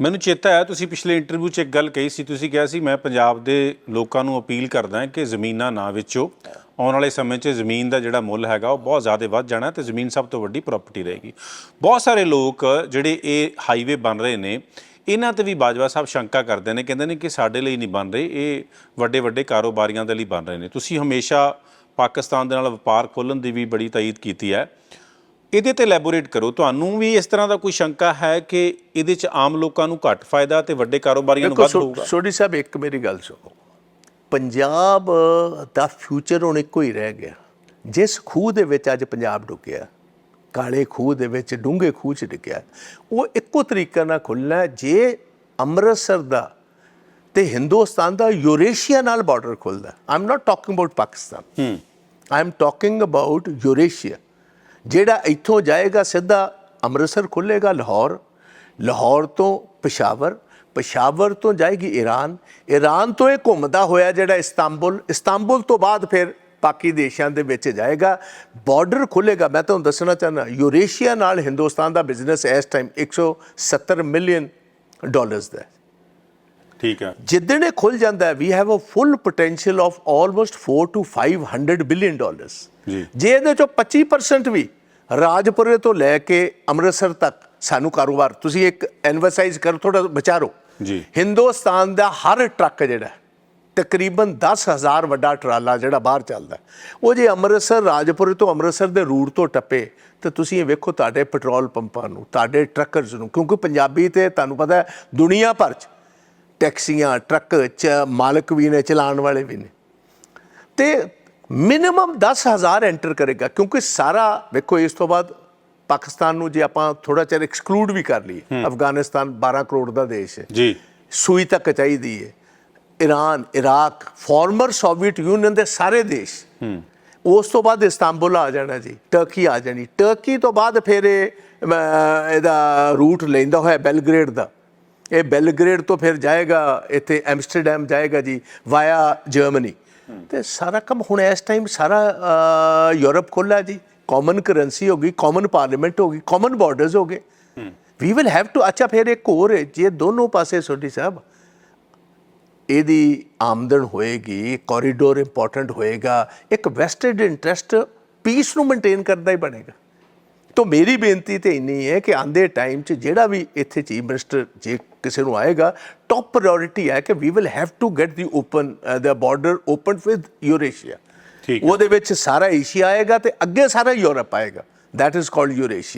ਮੈਨੂੰ ਚੇਤਾ ਹੈ ਤੁਸੀਂ ਪਿਛਲੇ ਇੰਟਰਵਿਊ 'ਚ ਇੱਕ ਗੱਲ ਕਹੀ ਸੀ, ਤੁਸੀਂ ਕਿਹਾ ਸੀ, ਮੈਂ ਪੰਜਾਬ ਦੇ ਲੋਕਾਂ ਨੂੰ ਅਪੀਲ ਕਰਦਾ ਕਿ ਜ਼ਮੀਨਾਂ ਨਾ ਵੇਚੋ। ਆਉਣ ਵਾਲੇ ਸਮੇਂ 'ਚ ਜ਼ਮੀਨ ਦਾ ਜਿਹੜਾ ਮੁੱਲ ਹੈਗਾ, ਉਹ ਬਹੁਤ ਜ਼ਿਆਦਾ ਵੱਧ ਜਾਣਾ ਤੇ ਜ਼ਮੀਨ ਸਭ ਤੋਂ ਵੱਡੀ ਪ੍ਰਾਪਰਟੀ ਰਹੇਗੀ। ਬਹੁਤ ਸਾਰੇ ਲੋਕ ਜਿਹੜੇ ਇਹ ਹਾਈਵੇ ਬਣ ਰਹੇ ਨੇ, ਇਹਨਾਂ ਤੇ ਵੀ ਬਾਜਵਾ ਸਾਹਿਬ ਸ਼ੰਕਾ ਕਰਦੇ ਨੇ, ਕਹਿੰਦੇ ਨੇ ਕਿ ਸਾਡੇ ਲਈ ਨਹੀਂ ਬਣ ਰਹੇ, ਇਹ ਵੱਡੇ ਵੱਡੇ ਕਾਰੋਬਾਰੀਆਂ ਦੇ ਲਈ ਬਣ ਰਹੇ ਨੇ। ਤੁਸੀਂ ਹਮੇਸ਼ਾ ਪਾਕਿਸਤਾਨ ਦੇ ਨਾਲ ਵਪਾਰ ਖੋਲ੍ਹਣ ਦੀ ਵੀ ਬੜੀ ਤਾਇਦ ਕੀਤੀ ਹੈ। ਇਹਦੇ ਤੇ ਲੈਬੋਰੇਟ ਕਰੋ। ਤੁਹਾਨੂੰ ਵੀ ਇਸ ਤਰ੍ਹਾਂ ਦਾ ਕੋਈ ਸ਼ੰਕਾ ਹੈ ਕਿ ਇਹਦੇ ਚ ਆਮ ਲੋਕਾਂ ਨੂੰ ਘੱਟ ਫਾਇਦਾ ਤੇ ਵੱਡੇ ਕਾਰੋਬਾਰੀਆਂ ਨੂੰ ਵੱਧ ਹੋਊਗਾ? ਸੋਢੀ ਸਾਹਿਬ ਇੱਕ ਮੇਰੀ ਗੱਲ ਸੁਣੋ। ਪੰਜਾਬ ਦਾ ਫਿਊਚਰ ਹੁਣ ਇੱਕੋ ਹੀ ਰਹਿ ਗਿਆ। ਜਿਸ ਖੂਹ ਦੇ ਵਿੱਚ ਅੱਜ ਪੰਜਾਬ ਡੁੱਕਿਆ ਕਾਲੇ ਖੂਹ ਦੇ ਵਿੱਚ ਡੂੰਘੇ ਖੂਹ ਚ ਡਿੱਗਿਆ ਉਹ ਇੱਕੋ ਤਰੀਕੇ ਨਾਲ ਖੁੱਲਣਾ ਜੇ ਅੰਮ੍ਰਿਤਸਰ ਦਾ ਤੇ ਹਿੰਦੁਸਤਾਨ ਦਾ ਯੂਰੇਸ਼ੀਆ ਨਾਲ ਬਾਰਡਰ ਖੁੱਲਦਾ I am not talking about Pakistan am talking about Eurasia. ਜਿਹੜਾ ਇੱਥੋਂ ਜਾਏਗਾ ਸਿੱਧਾ ਅੰਮ੍ਰਿਤਸਰ ਖੁੱਲੇਗਾ ਲਾਹੌਰ। ਲਾਹੌਰ ਤੋਂ ਪਸ਼ਾਵਰ ਪਸ਼ਾਵਰ ਤੋਂ ਜਾਏਗੀ ਈਰਾਨ। ਈਰਾਨ ਤੋਂ ਇਹ ਘੁੰਮਦਾ ਹੋਇਆ ਜਿਹੜਾ ਇਸਤਾਂਬੁਲ ਇਸਤਾਂਬੁਲ ਤੋਂ ਬਾਅਦ ਫਿਰ ਬਾਕੀ ਦੇਸ਼ਾਂ ਦੇ ਵਿੱਚ ਜਾਏਗਾ। ਬਾਰਡਰ ਖੁੱਲੇਗਾ ਮੈਂ ਤੁਹਾਨੂੰ ਦੱਸਣਾ ਚਾਹੁੰਦਾ, ਯੂਰੇਸ਼ੀਆ ਨਾਲ ਹਿੰਦੁਸਤਾਨ ਦਾ ਬਿਜ਼ਨਸ ਇਸ ਟਾਈਮ 170 ਮਿਲੀਅਨ ਡਾਲਰਸ ਦਾ ਹੈ। ਠੀਕ ਹੈ ਜਿੱਦਣ ਇਹ ਖੁੱਲ ਜਾਂਦਾ ਵੀ have a full potential of almost 4 to 500 billion dollars ਜੀ। ਜੇ ਇਹਦੇ ਚੋਂ 25% ਵੀ ਰਾਜਪੁਰੇ ਤੋਂ ਲੈ ਕੇ ਅੰਮ੍ਰਿਤਸਰ ਤੱਕ ਸਾਨੂੰ ਕਾਰੋਬਾਰ ਤੁਸੀਂ ਇੱਕ ਐਨਵਸਾਈਜ਼ ਕਰੋ ਥੋੜਾ ਵਿਚਾਰੋ ਜੀ। ਹਿੰਦੁਸਤਾਨ ਦਾ ਹਰ ਟਰੱਕ ਜਿਹੜਾ ਤਕਰੀਬਨ 10000 ਵੱਡਾ ਟਰਾਲਾ ਜਿਹੜਾ ਬਾਹਰ ਚੱਲਦਾ ਉਹ ਜੇ ਅੰਮ੍ਰਿਤਸਰ ਰਾਜਪੁਰੇ ਤੋਂ ਅੰਮ੍ਰਿਤਸਰ ਦੇ ਰੂਟ ਤੋਂ ਟੱਪੇ ਤੇ ਤੁਸੀਂ ਇਹ ਵੇਖੋ ਤੁਹਾਡੇ ਪੈਟਰੋਲ ਪੰਪਾਂ ਨੂੰ ਤੁਹਾਡੇ ਟਰੱਕਰਸ ਨੂੰ ਕਿਉਂਕਿ ਪੰਜਾਬੀ ਤੇ ਤੁਹਾਨੂੰ ਪਤਾ ਹੈ ਦੁਨੀਆ ਭਰ ਚ ਟੈਕਸੀਆਂ ਟਰੱਕ ਚ ਮਾਲਕ ਵੀ ਨੇ ਚਲਾਉਣ ਵਾਲੇ ਵੀ ਨੇ। ਤੇ ਮਿਨੀਮਮ 10000 ਐਂਟਰ ਕਰੇਗਾ ਕਿਉਂਕਿ ਸਾਰਾ ਵੇਖੋ ਇਸ ਤੋਂ ਬਾਅਦ ਪਾਕਿਸਤਾਨ ਨੂੰ ਜੇ ਆਪਾਂ ਥੋੜਾ ਚਿਰ ਐਕਸਕਲੂਡ ਵੀ ਕਰ ਲਈਏ ਅਫਗਾਨਿਸਤਾਨ 12 ਕਰੋੜ ਦਾ ਦੇਸ਼ ਹੈ। ਜੀ। ਸੂਈ ਤੱਕ ਚਾਹੀਦੀ ਹੈ। Iran Iraq former Soviet Union ਦੇ ਸਾਰੇ ਦੇਸ਼। ਉਸ ਤੋਂ ਬਾਅਦ ਇਸਤਾਂਬੁਲ ਆ ਜਾਣਾ ਜੀ ਟਰਕੀ ਆ ਜਾਣੀ। ਟਰਕੀ ਤੋਂ ਬਾਅਦ ਫਿਰ ਇਹਦਾ ਰੂਟ ਲੈਂਦਾ ਹੋਇਆ ਬੈਲਗ੍ਰੇਡ ਦਾ। ਇਹ ਬੈਲਗ੍ਰੇਡ ਤੋਂ ਫਿਰ ਜਾਏਗਾ, ਇੱਥੇ ਐਮਸਟਰਡਮ ਜਾਏਗਾ ਜੀ ਵਾਇਆ ਜਰਮਨੀ ਤੇ ਸਾਰਾ ਕੰਮ ਹੁਣ ਇਸ ਟਾਈਮ ਸਾਰਾ ਯੂਰਪ ਖੁੱਲਾ ਜੀ। ਕਾਮਨ ਕਰੰਸੀ ਹੋ ਗਈ ਕਾਮਨ ਪਾਰਲੀਮੈਂਟ ਹੋ ਗਈ ਕਾਮਨ ਬਾਰਡਰਸ ਹੋ ਗਏ। ਵੀ ਵਿਲ ਹੈਵ ਟੂ ਅੱਛਾ, ਫਿਰ ਇੱਕ ਹੋਰ ਹੈ, ਜੇ ਦੋਨੋਂ ਪਾਸੇ ਸੋਢੀ ਸਾਹਿਬ, ਇਹਦੀ ਆਮਦਨ ਹੋਏਗੀ ਕੋਰੀਡੋਰ ਇੰਪੋਰਟੈਂਟ ਹੋਏਗਾ, ਇੱਕ ਵੈਸਟਡ ਇੰਟਰਸਟ ਪੀਸ ਨੂੰ ਮੇਨਟੇਨ ਕਰਦਾ ਹੀ ਬਣੇਗਾ। ਤਾਂ ਮੇਰੀ ਬੇਨਤੀ ਤੇ ਇੰਨੀ ਹੈ ਕਿ ਆਂਦੇ ਟਾਈਮ 'ਚ ਜਿਹੜਾ ਵੀ ਇੱਥੇ ਚੀਫ ਮਿਨਿਸਟਰ ਜੇ ਕਿਸੇ ਨੂੰ ਆਏਗਾ ਟੌਪ ਪ੍ਰਾਇੋਰਟੀ ਹੈ ਕਿ we will have to get the open the border open with Eurasia. ਉਹਦੇ ਵਿੱਚ ਸਾਰਾ ਏਸ਼ੀਆ ਆਏਗਾ ਤੇ ਅੱਗੇ ਸਾਰਾ ਯੂਰਪ ਆਏਗਾ। That is called eurasia